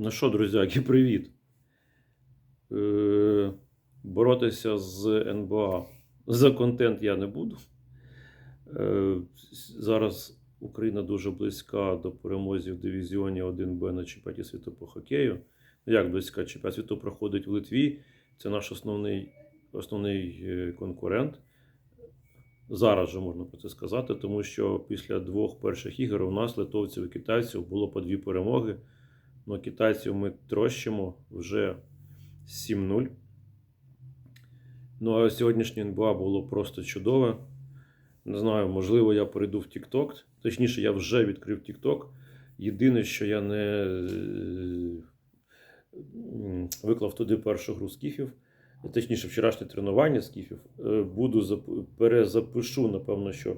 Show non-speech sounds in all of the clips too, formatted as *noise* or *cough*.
Ну що, друзяки, привіт. Е, боротися з НБА за контент я не буду. Е, зараз Україна дуже близька до перемозі в дивізіоні 1Б на чемпіонаті світу по хокею. Ну, Як близька? Чемпіонат світу проходить в Литві. Це наш основний, основний е, конкурент. Зараз же можна про це сказати, тому що після двох перших ігор у нас, литовців і китайців, було по дві перемоги. Ну, китайців ми трощимо вже 7-0. Ну, а сьогоднішнє НБА було просто чудове. Не знаю, можливо, я перейду в TikTok. Точніше, я вже відкрив TikTok. Єдине, що я не е, виклав туди першу гру скіфів, точніше, вчорашнє тренування скіфів. Е, Буду перезапишу, напевно, що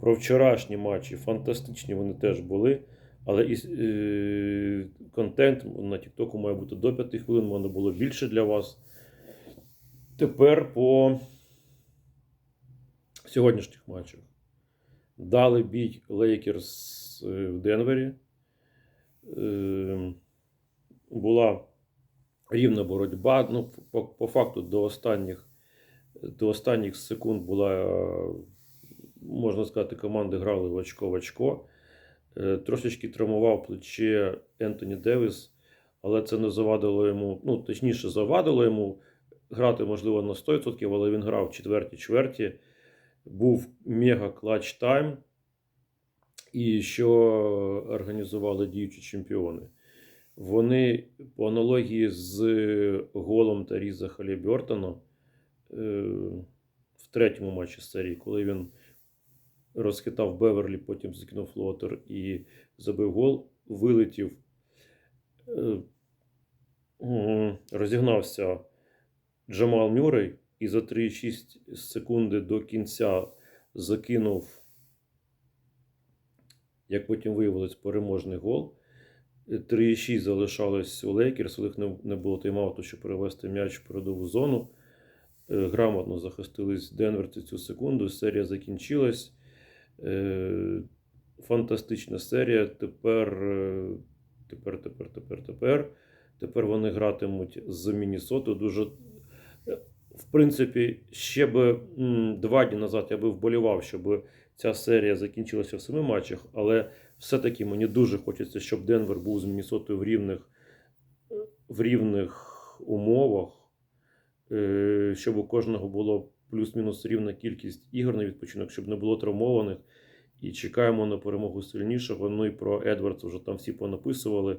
про вчорашні матчі фантастичні вони теж були. Але і, е, контент на Тіктоку має бути до 5 хвилин, в мене було більше для вас. Тепер по сьогоднішніх матчах. Дали бій Лейкерс е, в Денвері. Е, була рівна боротьба. Ну, по, по факту до останніх, до останніх секунд була, можна сказати, команди грали в очко в очко. Е, Трошечки травмував плече Ентоні Девіс, але це не завадило йому, ну, точніше, завадило йому грати, можливо, на 100%, але він грав в четвертій чверті. Був мега клатч тайм. І що організували діючі чемпіони? Вони по аналогії з голом Таріза Халібертона е, в третьому матчі серії, коли він розхитав Беверлі, потім закинув флотер і забив гол, вилетів, е, розігнався Джамал Мюррей і за 3,6 секунди до кінця закинув, як потім виявилось, переможний гол. 3,6 залишалось у Лейкерс, у них не, не було тайм-ауту, щоб перевести м'яч в передову зону. Е, Грамотно захистились Денверці цю секунду. Серія закінчилась. Е, Фантастична серія. Тепер, е, тепер, тепер, тепер, тепер. Тепер вони гратимуть з Міннесотою. Дуже, е, в принципі, ще би два дні назад я би вболівав, щоб ця серія закінчилася в семи матчах, але все-таки мені дуже хочеться, щоб Денвер був з Міннесотою в рівних, в рівних умовах, щоб у кожного було плюс-мінус рівна кількість ігор на відпочинок, щоб не було травмованих. І чекаємо на перемогу сильнішого. Ну і про Едвардса вже там всі понаписували.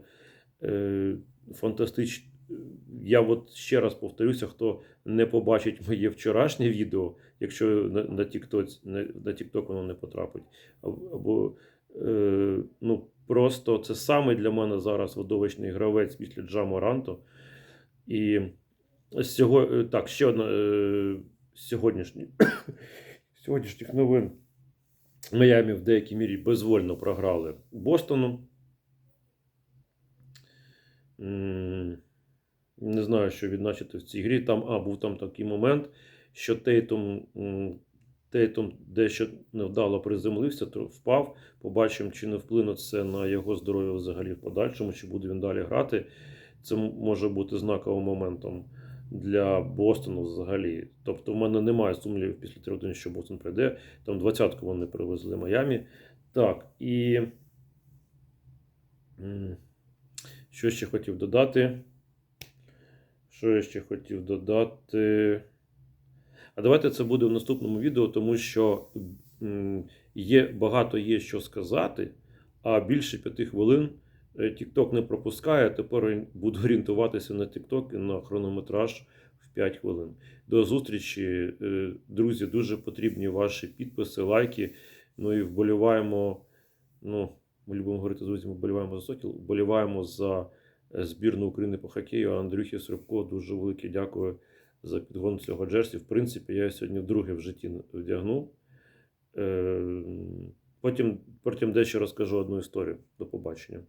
Е, Фантастично. Я от ще раз повторюся, хто не побачить моє вчорашнє відео, якщо на, на, TikTok, на, на воно не потрапить. Або, е, ну, просто це саме для мене зараз видовищний гравець після Джа Ранто. І сього, е, так, ще одна е, сьогоднішні, *coughs* сьогоднішніх новин. Майамі в деякій мірі безвольно програли Бостону. Не знаю, що відзначити в цій грі. Там, а, був там такий момент, що Тейтум, Тейтум дещо невдало приземлився, тро- впав. Побачимо, чи не вплине це на його здоров'я взагалі в подальшому, чи буде він далі грати. Це може бути знаковим моментом для Бостону взагалі. Тобто, в мене немає сумнівів після 3 годин, що Бостон прийде. Там двадцятку вони привезли Майамі. Так, і що ще хотів додати? Що я ще хотів додати? А давайте це буде в наступному відео, тому що є, багато є що сказати, а більше п'яти хвилин TikTok не пропускає. Тепер буду орієнтуватися на TikTok і на хронометраж в 5 хвилин. До зустрічі, е, друзі. Дуже потрібні ваші підписи, лайки. Ну і вболіваємо. Ну, ми любимо говорити з друзями, вболіваємо за Сокіл, вболіваємо за е, збірну України по хокею. Андрюхі Срубко дуже велике дякую за підгон цього джерсі. В принципі, я сьогодні вдруге в житті вдягнув. Е, Потім, потім дещо розкажу одну історію. До побачення.